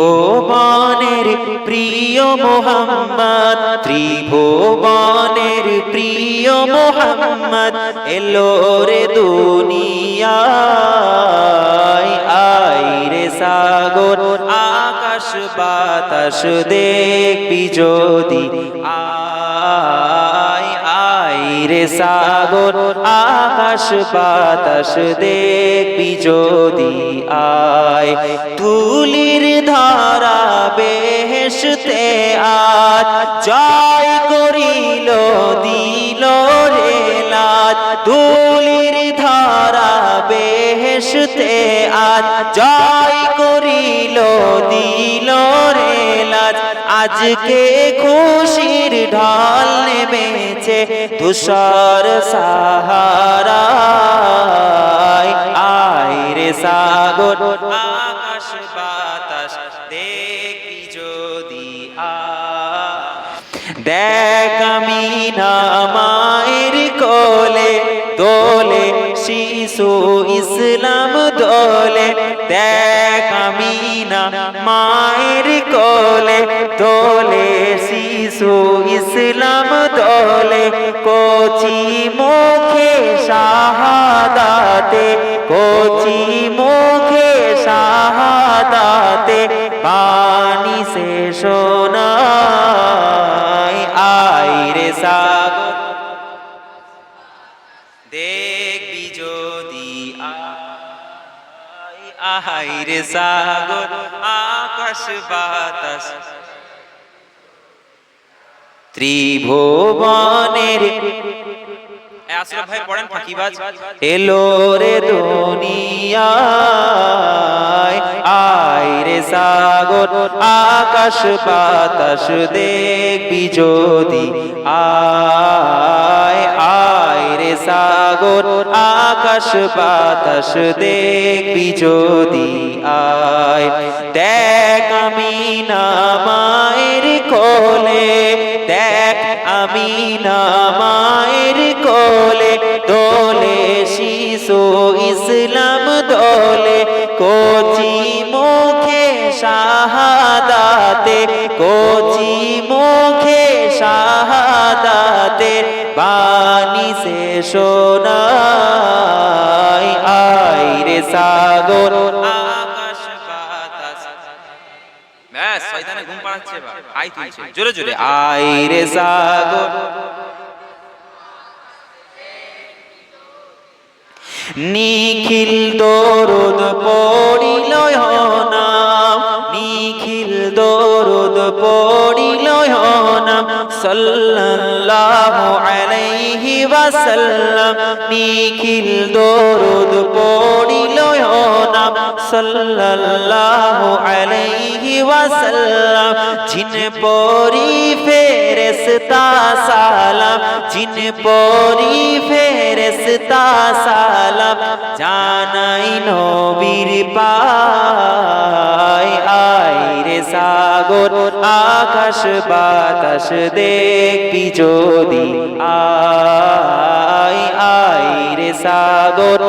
ত্রিভুবনের প্রিয় মোহাম্মদ, ত্রিভুবনের প্রিয় মোহাম্মদ, এলো রে দুনিয়ায়, আয় রে সাগর, আকাশ বাতাস দেখবি যদি রে সাগর, আকাশ, বাতাস দেখবি যদি আয়। তুলির ধারা বেহেশতে আজ, জয় করিল, দিল রে তুলির ধারা বেহেশতে আজ, জয় করিল, দিল রে লাজ। আজকে খুশির ঢল নেমেছে তুষার সাহারা আয় রে সাগর, আকাশ বাতাস দেখি যদি দেখ আমি না মায়ের কোলে, দোলে শিশু ইসলাম দোলে। দেখ আমি মায়ের কোলে তোলে শিশু ইসলাম দলে কোচি মুখে শাহাদাতে কোচি মুখে শাহাদাতে পানি সে আয় রে সাগর, আকাশ বাতাস। ত্রিভুবনের আশরাফ ভাই, পড়েন ফাঁকিবাজ এলো রে দুনিয়ায়, আয় রে সাগর, আকাশ বাতাস দেখবি যদি রে সাগর, আকাশ, বাতাস দেখবি যদি আয়। দেখ আমি না মায়ের কোলে, দেখ আমি না মায়ের কোলে, দোলে শিশু ইসলাম দোলে, কোচি মুখে শাহাদাতে কোচি বাণী সে সোনায় আয় রে সাগর। আকাশ বাতাস। ব্যাস শয়তানে ঘুম পাড়াচ্ছে এবার। আই তুলছে। জোরে জোরে আয় রে সাগর। নিখিল দরুদ পড়িল নাম নিখিল দরুদ পড়িল নাম সাল্লাল্লাহু আলাইহি ওয়াসাল্লাম, নিখিল দরুদ পড়িল নাম সাল্লাল্লাহু আলাইহি ওয়াসাল্লাম, জিন পরি ফেরেশতা সালাম, জিন পরি ফেরেশতা সালাম, জানাই নবীর পায়। সাগর, আকাশ বাতাস দেখবি যদি। আয় আয় রে সাগর,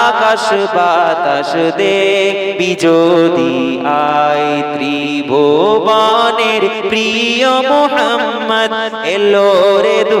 আকাশ বাতাস দেখবি যদি। আয় ত্রিভুবনের প্রিয় মোহাম্মদ, এলো রে রে